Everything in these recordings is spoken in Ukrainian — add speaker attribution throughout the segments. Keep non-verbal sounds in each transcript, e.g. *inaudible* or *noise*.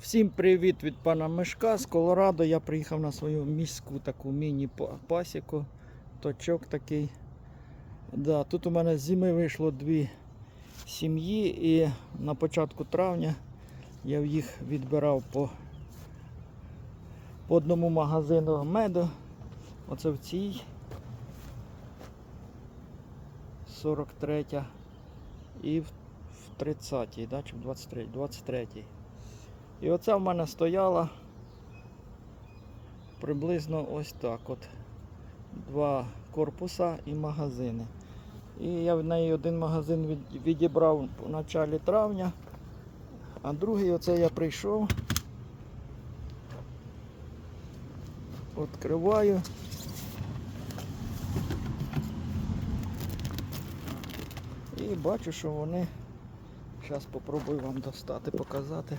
Speaker 1: Всім привіт від пана Мишка з Колорадо. Я приїхав на свою міську таку міні-пасіку. Точок такий. Да, тут у мене з зими вийшло дві сім'ї і на початку травня я їх відбирав по, по одному магазину меду. Оце в цій 43 і в, в 30-й, да, чи в 23 23-й. І оце в мене стояло приблизно ось так от. Два корпуса і магазини. І я в неї один магазин відібрав в началі травня, а другий оце я прийшов. Відкриваю. І бачу, що вони. Зараз спробую вам достати, показати.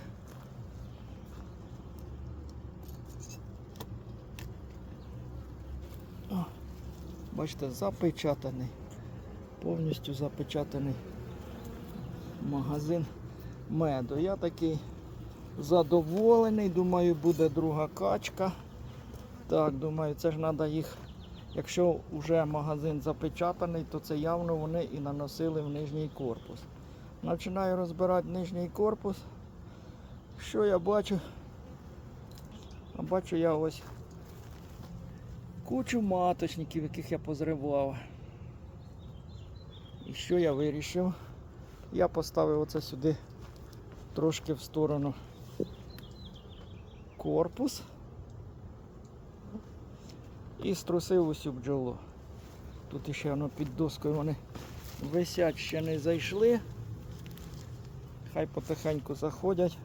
Speaker 1: Бачите, запечатаний. Повністю запечатаний магазин меду. Я такий задоволений. Думаю, буде друга качка. Так, думаю, це ж треба їх. Якщо вже магазин запечатаний, то це явно вони і наносили в нижній корпус. Починаю розбирати нижній корпус. Що я бачу? А бачу я ось кучу маточників, яких я позривав. І що я вирішив? Я поставив оце сюди трошки в сторону корпус і струсив усю бджолу. Тут ще воно під доскою вони висять, ще не зайшли. Хай потихеньку заходять.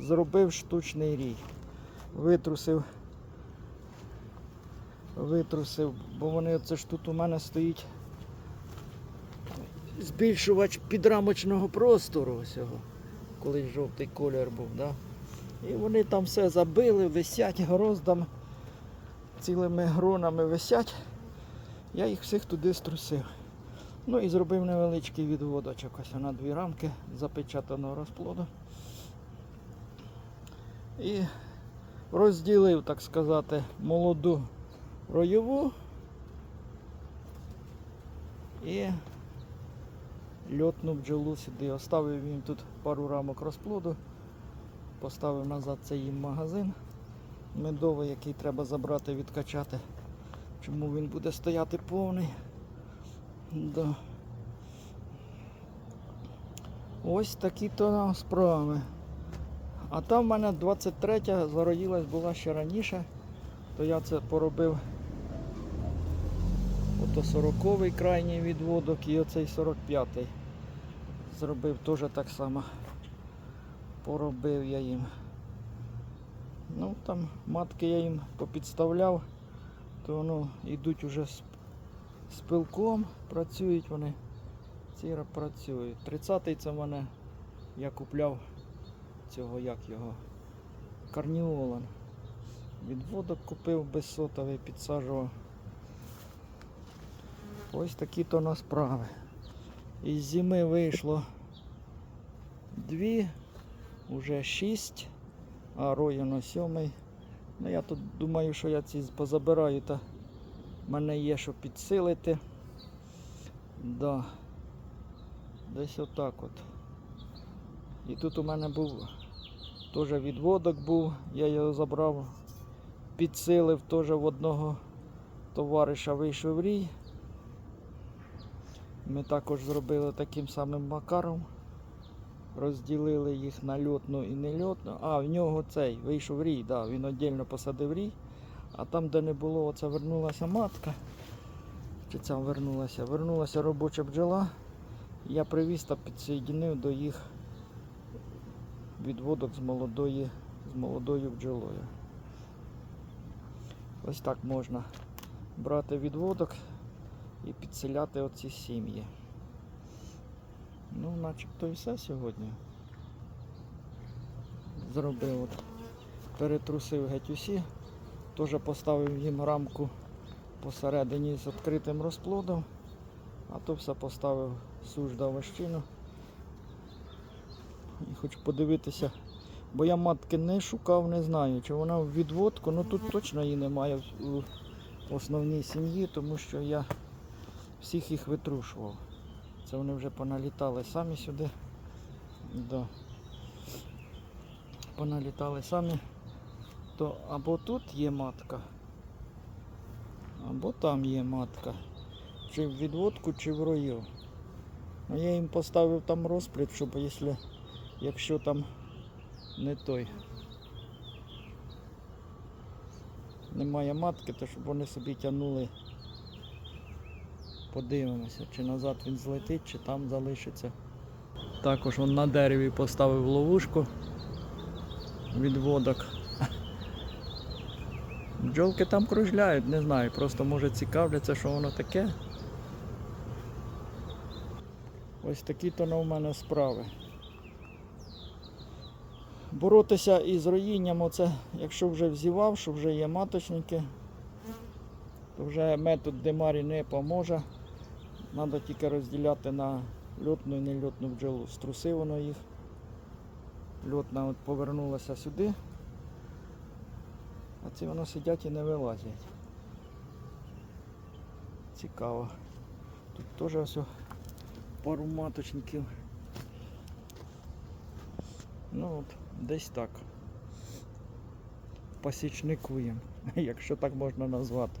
Speaker 1: Зробив штучний рій. Витрусив витрусив, бо вони це ж тут у мене стоїть збільшувач підрамочного простору ось його, колись жовтий колір був, да? І вони там все забили, висять гроздами, цілими гронами висять. Я їх всіх туди струсив. Ну і зробив невеличкий відводочок ось на дві рамки запечатаного розплоду. І розділив, так сказати, молоду роєву і льотну бджолу сюди. Оставив їм тут пару рамок розплоду, поставив назад цей їм магазин медовий, який треба забрати, відкачати. Чому він буде стояти повний? Да. Ось такі то справи. А там в мене 23 зародилась була ще раніше, то я це поробив ото 40-й крайній відводок і оцей 45-й. Зробив теж так само. Поробив я їм. Ну там матки я їм попідставляв, то воно йдуть уже з, з пилком, працюють вони. Ці працюють. 30-й це в мене я купляв цього як його. Карніолан. Відводок купив безсотовий, підсаджував. Ось такі то на справи. Із зими вийшло дві, вже шість, а рояно сьомий. Ну я тут думаю, що я ці позабираю, та мене є що підсилити. Да. Десь отак от. І тут у мене був теж відводок був, я його забрав, підсилив теж в одного товариша вийшов рій. Ми також зробили таким самим макаром. Розділили їх на льотну і нельотну. А, в нього цей вийшов рій, да, він віддільно посадив рій. А там, де не було, оце вернулася матка. Чи ця вернулася? Вернулася робоча бджола. Я привіз та підсоєдинив до їх відводок з молодої, з молодою бджолою. Ось так можна брати відводок і підселяти оці сім'ї. Ну, начебто і все сьогодні. Зробив, от, перетрусив геть усі, теж поставив їм рамку посередині з відкритим розплодом, а то все поставив суш да. І хочу подивитися, Бо я матки не шукав, не знаю, чи вона в відводку, ну тут точно її немає в основній сім'ї, тому що я всіх їх витрушував. Це вони вже поналітали самі сюди. Да. Поналітали самі. То або тут є матка, або там є матка. Чи в відводку, чи в рою. Ну, я їм поставив там розпліт, щоб якщо, якщо там не той. Немає матки, то щоб вони собі тягнули. Подивимося, чи назад він злетить, чи там залишиться. Також он на дереві поставив ловушку відводок. Бджолки там кружляють, не знаю, просто може цікавляться, що воно таке. Ось такі то у мене справи. Боротися із роїнням, оце, якщо вже взівав, що вже є маточники, то вже метод демарі не поможе. Треба тільки розділяти на льотну і нельотну бджолу. Струсив воно їх. Льотна от повернулася сюди, а ці воно сидять і не вилазять. Цікаво. Тут теж ось пару маточників. Ну от, десь так. Пасічникуємо, *laughs* якщо так можна назвати.